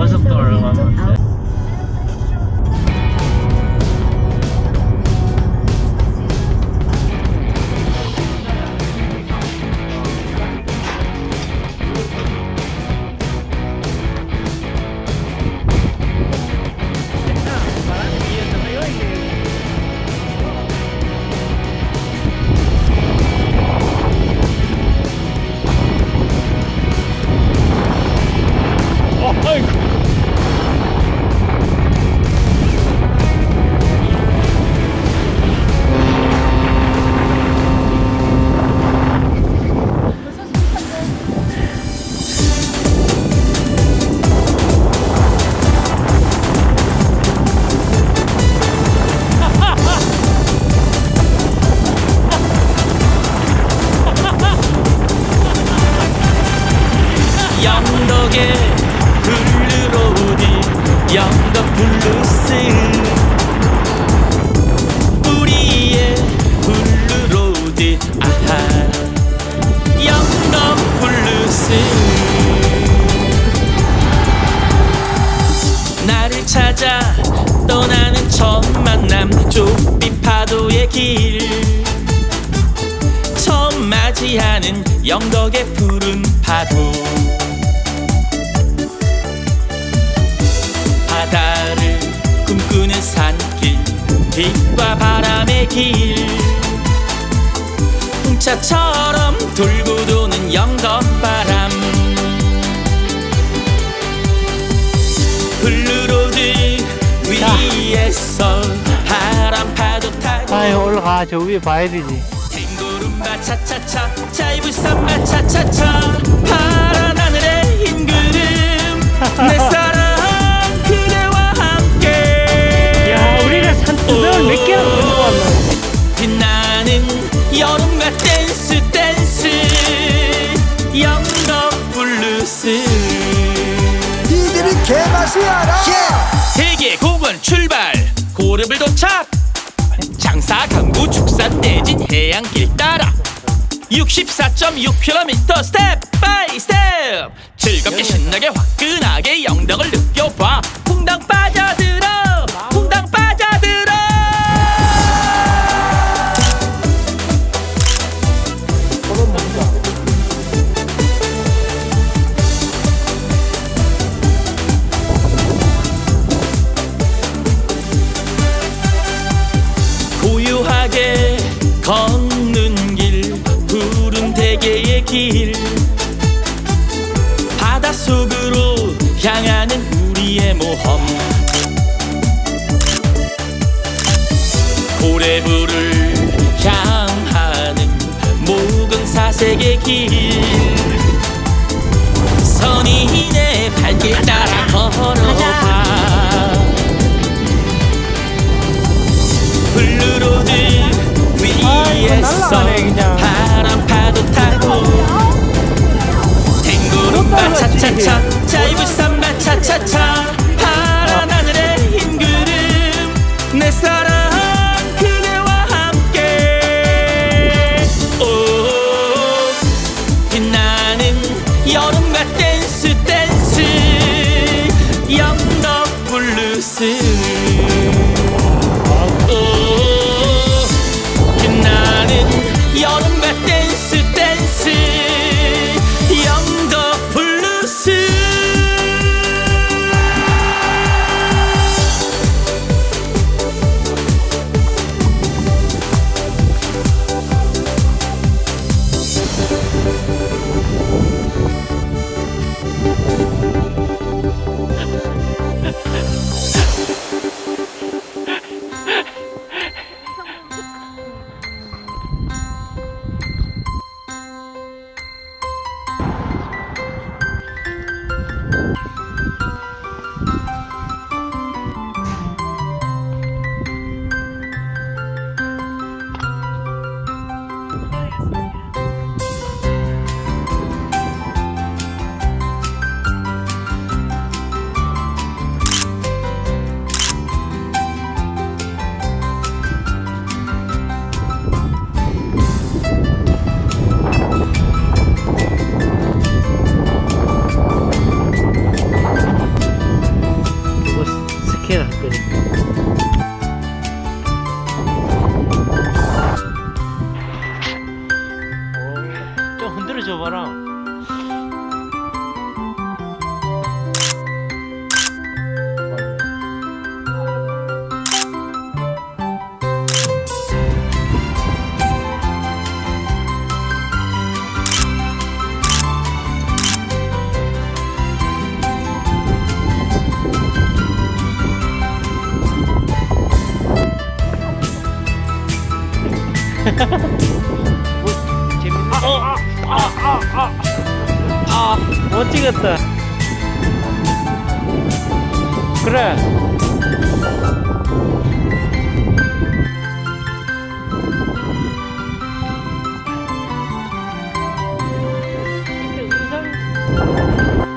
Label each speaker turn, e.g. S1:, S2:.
S1: Because of the aroma. 영덕 블루스 우리의 블루로드 아하 영덕 블루스 나를 찾아 떠나는 첫 만남 좁빛 파도의 길. 처음 맞이하는 영덕의 푸른 파도 길. 풍차처럼 돌고 도는 영덕바람. 블루로드 위에서 바람 파도 타고.
S2: 아유 올라가. 저 위에 봐야 되지.
S1: 탱고룸바 차차차 자이브삼바 차차차 여름과 댄스 댄스. 영덕 블루스.
S3: 니들이 개맛이야라
S1: 세계 공원 출발. 고르블 도착. 장사 강구 축산 내진 해안길 따라. 64.6km 스텝 바이 스텝. 즐겁게 신나게 화끈하게 영덕을 느껴봐. 퐁당 빠져들어 대게의 길. 바닷속으로 향하는 우리의 모험. 고래부를 향하는 묵은 사색의 길 차차차 자이브 삼바 차차차
S2: 봐라 아, 아, 아, 못 찍었다. 그래. 근데 의상